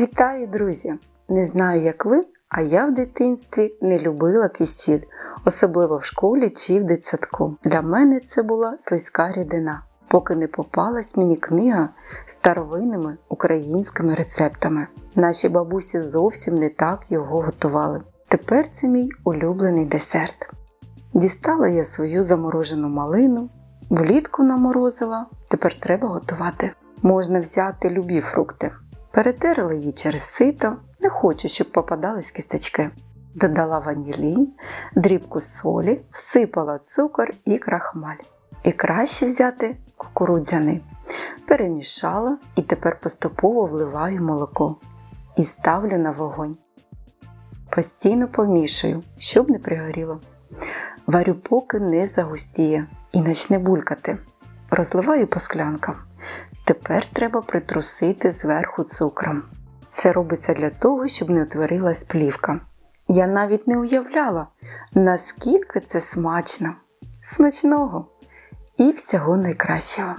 Вітаю, друзі! Не знаю, як ви, а я в дитинстві не любила кисіль, особливо в школі чи в дитсадку. Для мене це була слизька рідина, поки не попалась мені книга з старовинними українськими рецептами. Наші бабусі зовсім не так його готували. Тепер це мій улюблений десерт. Дістала я свою заморожену малину, влітку наморозила, тепер треба готувати. Можна взяти любі фрукти. Перетерла її через сито, не хочу, щоб попадались кісточки. Додала ванілін, дрібку солі, всипала цукор і крахмаль. І краще взяти кукурудзяний. Перемішала і тепер поступово вливаю молоко і ставлю на вогонь. Постійно помішую, щоб не пригоріло. Варю поки не загустіє і почне булькати. Розливаю по склянкам. Тепер треба притрусити зверху цукром. Це робиться для того, щоб не утворилась плівка. Я навіть не уявляла, наскільки це смачно. Смачного і всього найкращого.